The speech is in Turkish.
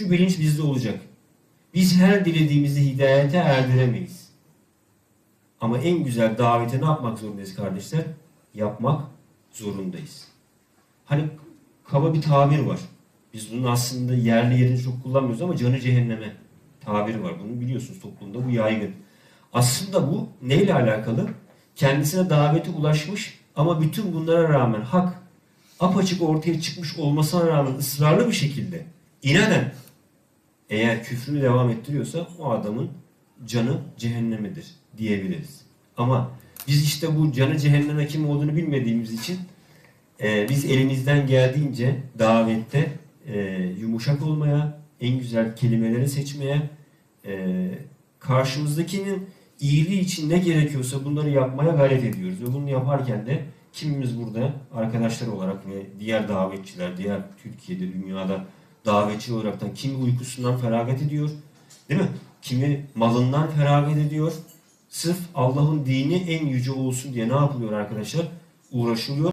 şu bilinç bizde olacak. Biz her dilediğimizi hidayete erdiremeyiz. Ama en güzel daveti ne yapmak zorundayız kardeşler? Yapmak zorundayız. Hani kaba bir tabir var. Biz bunun aslında yerli yerini çok kullanmıyoruz ama canı cehenneme tabiri var. Bunu biliyorsunuz toplumda bu yaygın. Aslında bu neyle alakalı? Kendisine davete ulaşmış ama bütün bunlara rağmen hak apaçık ortaya çıkmış olmasına rağmen ısrarlı bir şekilde inanen eğer küfrünü devam ettiriyorsa o adamın canı cehennemedir diyebiliriz. Ama biz işte bu canı cehenneme kim olduğunu bilmediğimiz için e, biz elimizden geldiğince davette e, yumuşak olmaya, en güzel kelimeleri seçmeye, e, karşımızdakinin iyiliği için ne gerekiyorsa bunları yapmaya gayret ediyoruz. Ve bunu yaparken de kimimiz burada arkadaşlar olarak ve diğer davetçiler, diğer Türkiye'de, dünyada davetçi olaraktan kimi uykusundan feragat ediyor, değil mi? Kimi malından feragat ediyor. Sırf Allah'ın dini en yüce olsun diye ne yapılıyor arkadaşlar? Uğraşılıyor.